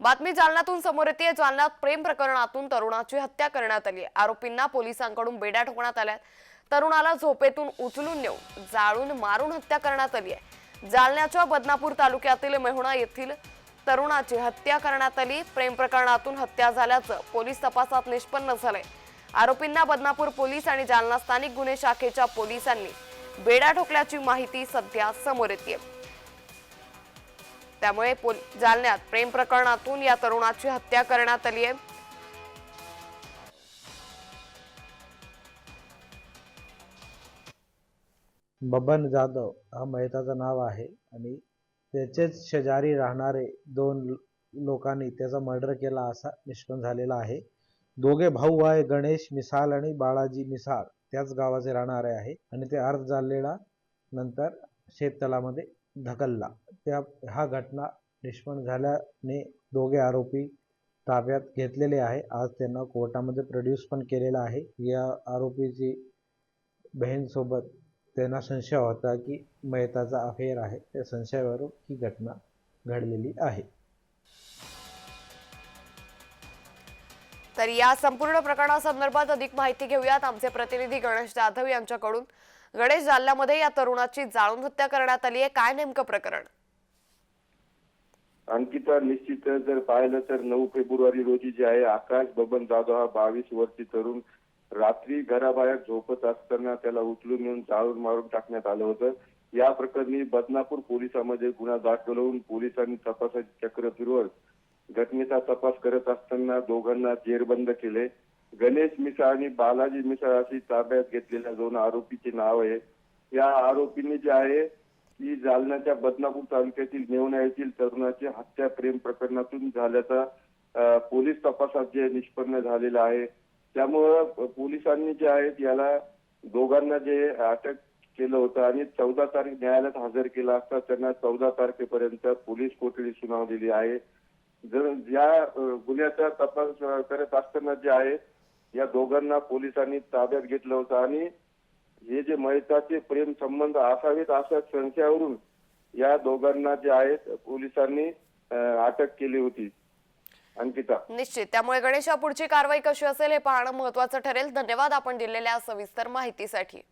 बातमी जालन्यातून समोर येते. जालन्यात प्रेम प्रकरणातून तरुणाची हत्या करण्यात आली आहे. आरोपींना पोलिसांकडून बेड्या ठोकण्यात आल्या तरुणाला झोपेतून उचलून नेऊन जाळून मारून हत्या करण्यात आली आहे. जालन्याच्या बदनापूर तालुक्यातील मेहुणा येथील तरुणाची हत्या करण्यात आली. प्रेम प्रकरणातून हत्या झाल्याचं पोलीस तपासात निष्पन्न झालंय. आरोपींना बदनापूर पोलीस आणि जालना स्थानिक गुन्हे शाखेच्या पोलिसांनी बेड्या ठोकल्याची माहिती सध्या समोर येते त्यामुळे जालन्यात प्रेम प्रकरणातून या तरुणाची हत्या करण्यात आली आहे. बबन जाधव हा मयताचं नाव आहे आणि त्याचेच शेजारी राहणारे दोन लोकांनी त्याचा मर्डर केला असा निष्पन्न झालेला आहे. दोघे भाऊ आहे गणेश मिसाल आणि बाळाजी मिसाळ त्याच गावाचे राहणारे आहे आणि ते अर्ध झालेला नंतर शेततलामध्ये ढकलला. त्या हा घटना निष्पन्न झाल्याने दोघे आरोपी ताब्यात घेतलेले आहे. आज त्यांना कोर्टामध्ये प्रोड्यूस पण केलेला आहे. या आरोपीची बहीणसोबत त्यांना संशय होता की मेहताचा अफेअर आहे. त्या संशयावरून ही घटना घडलेली आहे. तर या संपूर्ण प्रकरणासंदर्भात अधिक माहिती घेऊयात. आमचे प्रतिनिधी गणेश जाधव यांच्याकडून. गणेश जालन्यामध्ये या तरुणाची जाळून हत्या करण्यात आली आहे. काय नेमकं प्रकरण? अंकिता निश्चित जर पाहिलं तर नऊ फेब्रुवारी रोजी जे आहे आकाश बबन जाधव हा बावीस वर्षी तरुण रात्री घराबाहेर झोपत असताना त्याला उचलून येऊन जाळून मारून टाकण्यात आलं होतं. या प्रकरणी बदनापूर पोलिसांमध्ये गुन्हा दाखल होऊन पोलिसांनी तपासाची चक्र फिरवत घटनेचा तपास करत असताना दोघांना जेरबंद केले. गणेश मिसाळ आणि बालाजी मिसाळ अशी ताब्यात घेतलेल्या दोन आरोपीचे नाव आहे. या आरोपींनी जे आहे ती जालन्याच्या बदनापूर तालुक्यातील नेवण्या येथील तरुणाची हत्या प्रेम प्रकरणातून झाल्याचा पोलीस तपासात जे निष्पन्न झालेला आहे त्यामुळं पोलिसांनी जे आहे याला दोघांना जे अटक केलं होतं आणि चौदा तारीख न्यायालयात हजर केला असता त्यांना चौदा तारखेपर्यंत पोलीस कोठडी सुनावलेली आहे. जर या गुन्ह्याचा तपास करत असताना जे आहे या दोघांना पोलिसांनी ताब्यात घेतलं होतं. आणि हे जे मैताचे प्रेम संबंध असावेत अशा संशयावरून या दोघांना जे आहेत पोलिसांनी अटक केली होती. अंकिता. निश्चित. त्यामुळे गणेश पुढची कारवाई कशी असेल हे पाहणं महत्वाचं ठरेल. धन्यवाद आपण दिलेल्या सविस्तर माहितीसाठी.